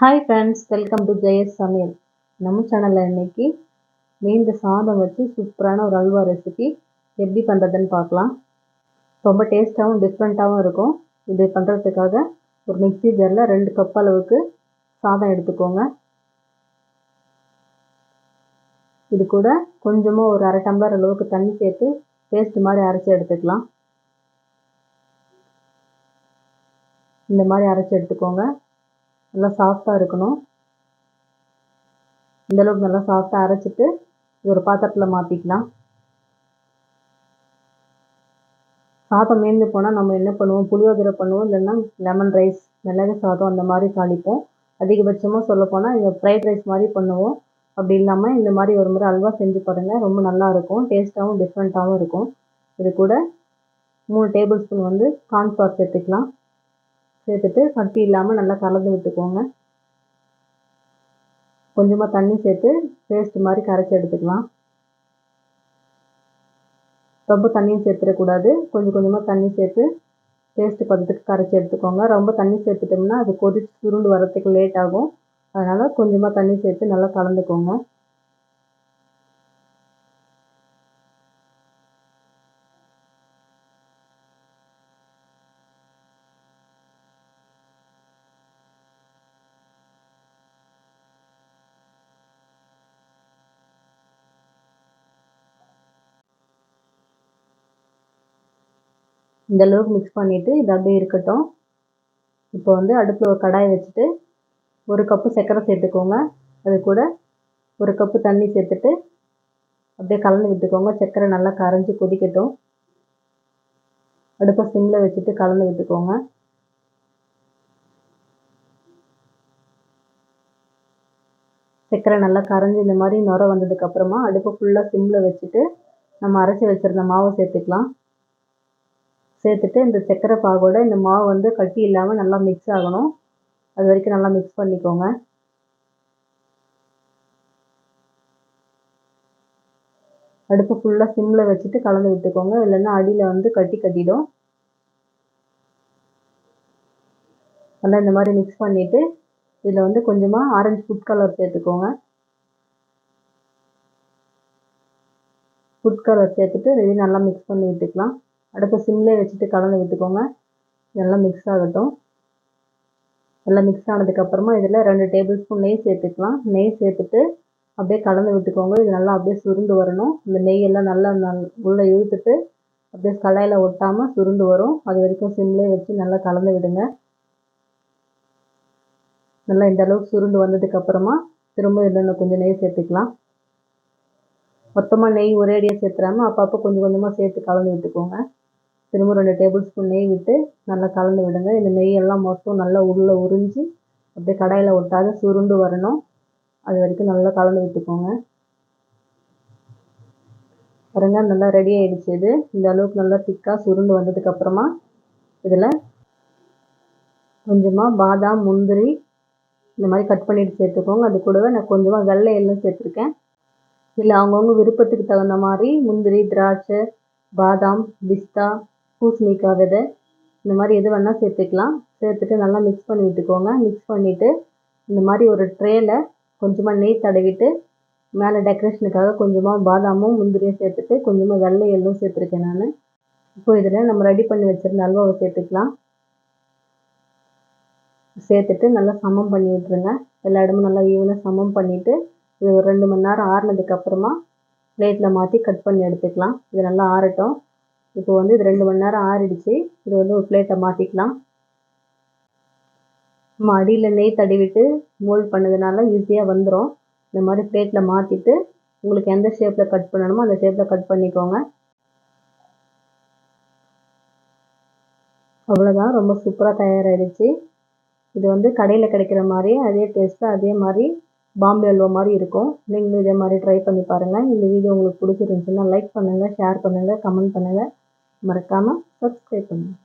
Hi friends welcome to Jaya's சமையல் நம்ம சேனலில் இன்றைக்கி மீந்த சாதம் வச்சு சூப்பரான ஒரு அல்வா ரெசிபி எப்படி பண்ணுறதுன்னு பார்க்கலாம். ரொம்ப டேஸ்ட்டாகவும் டிஃப்ரெண்ட்டாகவும் இருக்கும். இது பண்ணுறதுக்காக ஒரு மிக்சி ஜாரில் ரெண்டு கப் அளவுக்கு சாதம் எடுத்துக்கோங்க. இது கூட கொஞ்சமாக ஒரு அரை டம்ளர் அளவுக்கு தண்ணி சேர்த்து பேஸ்ட் மாதிரி அரைச்சி எடுத்துக்கலாம். இந்த மாதிரி அரைச்சி எடுத்துக்கோங்க. நல்லா சாஃப்டாக இருக்கணும். இந்தளவுக்கு நல்லா சாஃப்டாக அரைச்சிட்டு இது ஒரு பாத்திரத்தில் மாற்றிக்கலாம் சாதம் மீந்து போனால் நம்ம என்ன பண்ணுவோம்? புளியோதரை பண்ணுவோம். இல்லைன்னா லெமன் ரைஸ் மிளகு சாதம் அந்த மாதிரி தாளிப்போம். அதிகபட்சமாக சொல்லப்போனால் இதை ஃப்ரைட் ரைஸ் மாதிரி பண்ணுவோம். அப்படி இல்லாமல் இந்த மாதிரி ஒரு முறை அல்வா செஞ்சு பாருங்கள் ரொம்ப நல்லாயிருக்கும் டேஸ்ட்டாகவும் டிஃப்ரெண்ட்டாகவும் இருக்கும். இது கூட மூணு டேபிள் ஸ்பூன் வந்து கார்ன்ஃப்ளவர் சேர்த்துக்கலாம். சேர்த்துட்டு கட்டி இல்லாமல் நல்லா கலந்து விட்டுக்கோங்க. கொஞ்சமாக தண்ணி சேர்த்து பேஸ்ட் மாதிரி கரைச்சி எடுத்துக்கலாம். ரொம்ப தண்ணியும் சேர்த்துடக்கூடாது. கொஞ்சம் கொஞ்சமாக தண்ணி சேர்த்து பேஸ்ட்டு பதத்துக்கு கரைச்சி எடுத்துக்கோங்க. ரொம்ப தண்ணி சேர்த்துட்டோம்னா அது கொதிச்சு சுருண்டு வரத்துக்கு லேட் ஆகும். அதனால் கொஞ்சமாக தண்ணி சேர்த்து நல்லா கலந்துக்கோங்க. இந்த அளவுக்கு மிக்ஸ் பண்ணிவிட்டு இது அப்படியே இருக்கட்டும். இப்போ வந்து அடுப்பில் ஒரு கடாய் வச்சுட்டு ஒரு கப்பு சர்க்கரை சேர்த்துக்கோங்க. அது கூட ஒரு கப்பு தண்ணி சேர்த்துட்டு அப்படியே கலந்து விட்டுக்கோங்க. சர்க்கரை நல்லா கரைஞ்சி கொதிக்கட்டும். அடுப்பை சிம்மில் வச்சுட்டு கலந்து விட்டுக்கோங்க. சர்க்கரை நல்லா கரைஞ்சி இந்த மாதிரி நுர வந்ததுக்கப்புறமா அடுப்பை ஃபுல்லாக சிம்மில் வச்சுட்டு நம்ம அரைச்சி வச்சுருந்த மாவை சேர்த்துக்கலாம். சேர்த்துட்டு இந்த சர்க்கரை பாகோட இந்த மாவு வந்து கட்டி இல்லாமல் நல்லா மிக்ஸ் ஆகணும். அது வரைக்கும் நல்லா மிக்ஸ் பண்ணிக்கோங்க. அடுப்பு ஃபுல்லாக சிம்மில் வச்சுட்டு கலந்து விட்டுக்கோங்க. இல்லைன்னா அடியில் வந்து கட்டி கட்டிடும். நல்லா இந்த மாதிரி மிக்ஸ் பண்ணிவிட்டு இதில் வந்து கொஞ்சமாக ஆரஞ்சு ஃபுட் கலர் சேர்த்துக்கோங்க. ஃபுட் கலர் சேர்த்துட்டு ரெடி நல்லா மிக்ஸ் பண்ணி விட்டுக்கலாம். அடுப்பை சிம்லே வச்சுட்டு கலந்து விட்டுக்கோங்க. நல்லா மிக்ஸ் ஆகட்டும். நல்லா மிக்ஸ் ஆனதுக்கப்புறமா இதில் ரெண்டு டேபிள் ஸ்பூன் நெய் சேர்த்துக்கலாம். நெய் சேர்த்துட்டு அப்படியே கலந்து விட்டுக்கோங்க. இது நல்லா அப்படியே சுருண்டு வரணும். இந்த நெய்யெல்லாம் நல்லா நல் உள்ளே இழுத்துட்டு அப்படியே கலையில் ஒட்டாமல் சுருண்டு வரும். அது வரைக்கும் சிம்லேயே வச்சு நல்லா கலந்து விடுங்க. நல்லா இந்த அளவுக்கு சுருண்டு வந்ததுக்கப்புறமா திரும்ப இதில் கொஞ்சம் நெய் சேர்த்துக்கலாம். மொத்தமாக நெய் ஒரேடியாக சேர்த்துறாமல் அப்பப்போ கொஞ்சம் கொஞ்சமாக சேர்த்து கலந்து விட்டுக்கோங்க. திரும்ப ரெண்டு டேபிள் ஸ்பூன் நெய் விட்டு நல்லா கலந்து விடுங்க. இந்த நெய்யெல்லாம் மொத்தம் நல்லா உள்ளே உறிஞ்சி அப்படியே கடாயில் ஒட்டாத சுருண்டு வரணும். அது வரைக்கும் நல்லா கலந்து விட்டுக்கோங்க. பாருங்க நல்லா ரெடி ஆகிடுச்சு இது. இந்த அளவுக்கு நல்லா திக்காக சுருண்டு வந்ததுக்கப்புறமா இதில் கொஞ்சமாக பாதாம் முந்திரி இந்த மாதிரி கட் பண்ணிட்டு சேர்த்துக்கோங்க. அது கூடவே நான் கொஞ்சமாக வெள்ளை எல்லாம் சேர்த்துருக்கேன். இல்லை அவங்கவுங்க விருப்பத்துக்கு தகுந்த மாதிரி முந்திரி திராட்சை பாதாம் பிஸ்தா பூசணிக்காய் விதை இந்த மாதிரி எது வேணால் சேர்த்துக்கலாம். சேர்த்துட்டு நல்லா மிக்ஸ் பண்ணி விட்டுக்கோங்க மிக்ஸ் பண்ணிவிட்டு இந்த மாதிரி ஒரு ட்ரேயில் கொஞ்சமாக நெய் தடவிட்டு மேலே டெக்கரேஷனுக்காக கொஞ்சமாக பாதாமும் முந்திரியும் சேர்த்துட்டு கொஞ்சமாக வெள்ளை எள்ளும் சேர்த்துருக்கேன் நான். இப்போ இதில் நம்ம ரெடி பண்ணி வச்சுருந்த அல்வாவை சேர்த்துக்கலாம். சேர்த்துட்டு நல்லா சமம் பண்ணி விட்டுருங்க. எல்லா இடமும் நல்லா ஈவனாக சமம் பண்ணிவிட்டு இது ஒரு ரெண்டு மணி நேரம் ஆறுனதுக்கப்புறமா பிளேட்டில் மாற்றி கட் பண்ணி எடுத்துக்கலாம். இது நல்லா ஆறட்டும். இப்போ வந்து இது ரெண்டு மணி நேரம் ஆறிடுச்சு. இது வந்து ஒரு பிளேட்டை மாற்றிக்கலாம் நம்ம அடியில் நெய் தடவிட்டு மோல்ட் பண்ணதுனால ஈஸியாக வந்துடும் இந்த மாதிரி பிளேட்டில் மாற்றிட்டு உங்களுக்கு எந்த ஷேப்பில் கட் பண்ணணுமோ அந்த ஷேப்பில் கட் பண்ணிக்கோங்க. அவ்வளோதான் ரொம்ப சூப்பராக தயாராகிடுச்சு இது வந்து கடையில் கிடைக்கிற மாதிரி அதே டேஸ்ட்டு அதே மாதிரி பாம்பே அல்வா மாதிரி இருக்கும். நீங்களும் இதே மாதிரி ட்ரை பண்ணி பாருங்கள் இந்த வீடியோ உங்களுக்கு பிடிச்சிருந்துச்சுன்னா லைக் பண்ணுங்கள் ஷேர் பண்ணுங்கள் கமெண்ட் பண்ணுங்கள் மறக்காமல் சப்ஸ்கிரைப் பண்ணுங்கள்